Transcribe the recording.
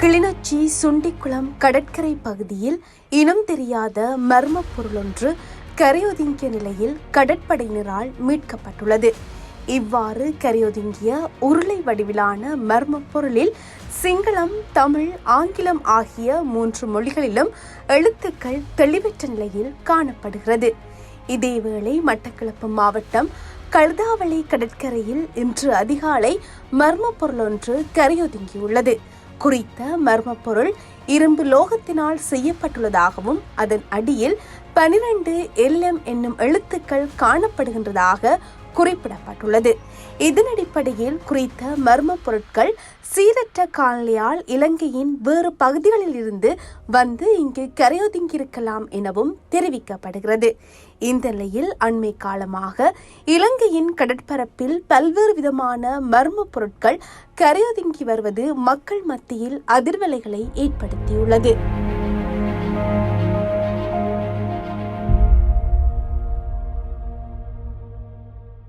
கிளிநொச்சி சுண்டிக்குளம் கடற்கரை பகுதியில் இனம் தெரியாத மர்ம பொருளொன்று கரையொதுங்கிய நிலையில் கடற்படையினரால் மீட்கப்பட்டுள்ளது. இவ்வாறு கரையொதுங்கிய உருளை வடிவிலான மர்ம பொருளில் சிங்களம் தமிழ் ஆங்கிலம் ஆகிய மூன்று மொழிகளிலும் எழுத்துக்கள் தெளிவற்ற நிலையில் காணப்படுகிறது. இதேவேளை மட்டக்களப்பு மாவட்டம் கழுதாவளி கடற்கரையில் இன்று அதிகாலை மர்ம பொருளொன்று கரையொதுங்கியுள்ளது. குறித்த மர்ம பொருள் இரும்பு லோகத்தினால் செய்யப்பட்டுள்ளதாகவும் அதன் அடியில் பனிரெண்டு எல்எம் என்னும் எழுத்துக்கள் காணப்படுகின்றதாக குறிப்பிடப்பட்டுள்ளது. இதன் அடிப்படையில் குறித்த மர்ம பொருட்கள் சீரற்ற காலநிலையால் இலங்கையின் வேறு பகுதிகளில் இருந்து வந்து இங்கு கரையொதுங்கியிருக்கலாம் எனவும் தெரிவிக்கப்படுகிறது. இந்த நிலையில் அண்மை காலமாக இலங்கையின் கடற்பரப்பில் பல்வேறு விதமான மர்ம பொருட்கள் கரையொதுங்கி வருவது மக்கள் மத்தியில் அதிர்வலைகளை ஏற்படுத்தியுள்ளது.